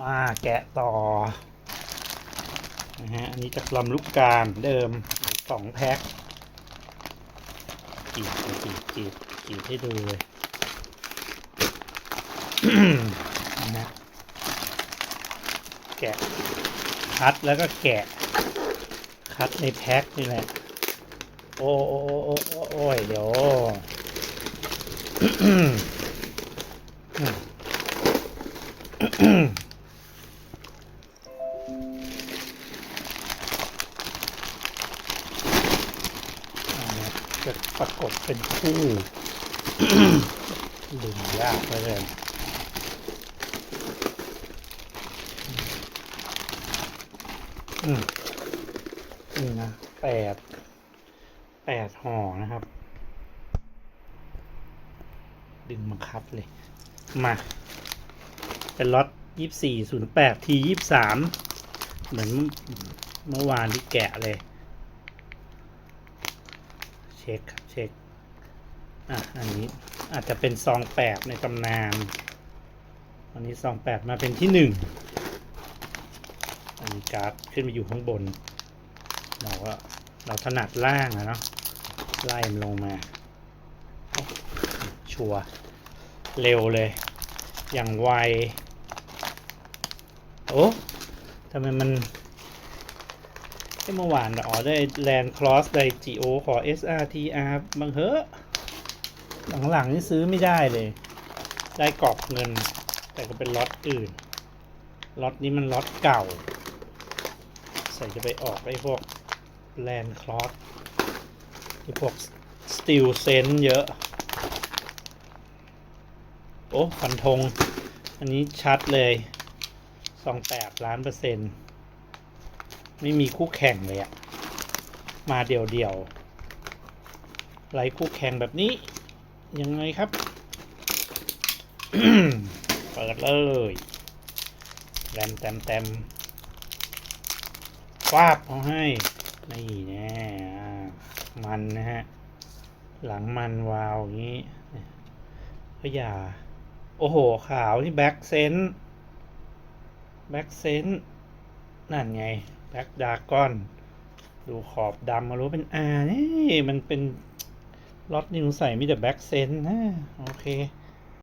มาแกะต่อนะฮะอันนี้จากลำลูกกาเหมือนเดิมสองแพ็คจีบจีบจีบจีบให้ดูเลยนะแกะคัดแล้วก็แกะ คัดในแพ็คนี่แหละ โอ้โอ้โอ้โอ้โอ้โอ้ยเดี๋ยวอ่า จะประกบเป็นคู่ดึงยากเหลยอืมนี่นะแปดแปดห่อนะครับ ดึงมาคัดเลย มา เป็นล็อตยี่สี่ศูนย์แปดทียี่สามเหมือนเมื่อวานที่แกะเลยเช็คครับเช็คอะอันนี้อาจจะเป็นซองแปดในตำนานอันนี้ซองแปดมาเป็นที่หนึ่งอันนี้การ์ดขึ้นมาอยู่ข้างบน เราก็เราถนัดล่างอะเนาะไล่มันลงมา ชัวร์เร็วเลย อย่างไว โอ้ทำไมมัน เมื่อวานอ๋อได้แลนด์คลอสไดจีโอขอ SRTR บางเหอะหลังๆนี่ซื้อไม่ได้เลย ได้กรอบเงิน แต่ก็เป็นล็อตอื่นล็อตนี้มันล็อตเก่า ใส่จะไปออกไอ้พวกแลนด์คลอสไอ้พวกสตีลเซนเยอะ โอ้ฟันธงอันนี้ชัดเลยสองแปดล้านเปอร์เซ็นต์ ไม่มีคู่แข่งเลยอะมาเดี่ยวเดี่ยวๆไรคู่แข่งแบบนี้ ยังไงครับ เปิดเลยแรมเต็มเต็มฟาบเอาให้ นี่แน่มันนะฮะ หลังมันวาวอย่างนี้ก็อย่า โอ้โห ขาวที่แบ็กเซนแบ็กเซน นั่นไงแบ็กดากอน ดูขอบดำมารู้เป็นอานี่มันเป็นล็อตนี่หนูใส่มีแต่แบ็กเซนนะ โอเค